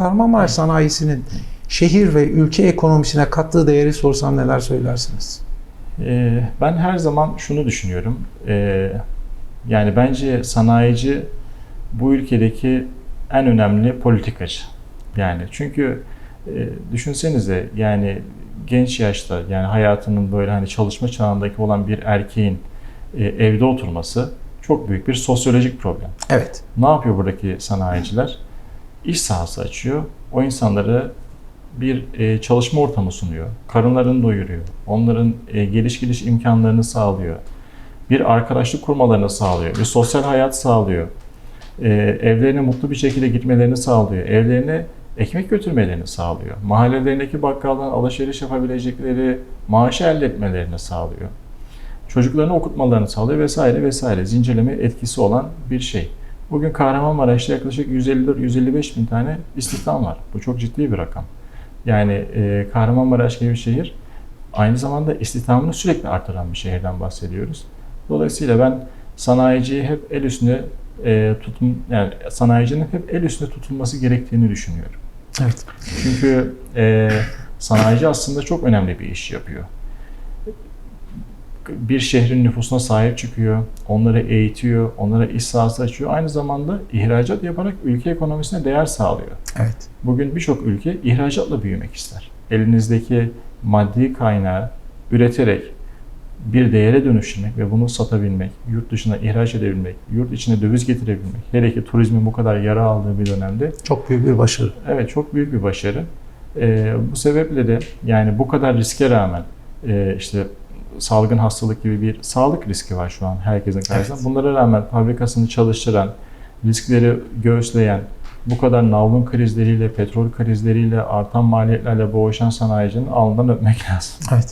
Kahramanmaraş sanayisinin şehir ve ülke ekonomisine kattığı değeri sorsam neler söylersiniz? Ee, ben her zaman şunu düşünüyorum. Ee, yani bence sanayici bu ülkedeki en önemli politikacı. Yani çünkü e, düşünsenize yani genç yaşta yani hayatının böyle hani çalışma çağındaki olan bir erkeğin e, evde oturması çok büyük bir sosyolojik problem. Evet. Ne yapıyor buradaki sanayiciler? İş sahası açıyor. O insanları bir e, çalışma ortamı sunuyor. Karınlarını doyuruyor. Onların e, geliş gidiş imkanlarını sağlıyor. Bir arkadaşlık kurmalarını sağlıyor. Bir sosyal hayat sağlıyor. E, evlerine mutlu bir şekilde gitmelerini sağlıyor. Evlerine ekmek götürmelerini sağlıyor. Mahallelerindeki bakkaldan alışveriş yapabilecekleri maaşı elde etmelerini sağlıyor. Çocuklarını okutmalarını sağlıyor vesaire vesaire. Zincirleme etkisi olan bir şey. Bugün Kahramanmaraş'ta yaklaşık 154-155 bin tane istihdam var. Bu çok ciddi bir rakam. Yani e, Kahramanmaraş gibi bir şehir aynı zamanda istihdamını sürekli artıran bir şehirden bahsediyoruz. Dolayısıyla ben sanayiciyi hep el üstünde e, tutun yani sanayicinin hep el üstünde tutulması gerektiğini düşünüyorum. Evet. Çünkü e, sanayici aslında çok önemli bir iş yapıyor. Bir şehrin nüfusuna sahip çıkıyor, onları eğitiyor, onlara iş sahası açıyor. Aynı zamanda ihracat yaparak ülke ekonomisine değer sağlıyor. Evet. Bugün birçok ülke ihracatla büyümek ister. Elinizdeki maddi kaynağı üreterek bir değere dönüştürmek ve bunu satabilmek, yurt dışına ihraç edebilmek, yurt içine döviz getirebilmek, hele ki turizmin bu kadar yara aldığı bir dönemde Çok büyük bir başarı. Evet çok büyük bir başarı. Ee, bu sebeple de yani bu kadar riske rağmen e, işte salgın hastalık gibi bir sağlık riski var şu an herkesin karşısında. Evet. Bunlara rağmen fabrikasını çalıştıran, riskleri göğüsleyen, bu kadar navlun krizleriyle, petrol krizleriyle, artan maliyetlerle boğuşan sanayicinin alnından öpmek lazım. Evet.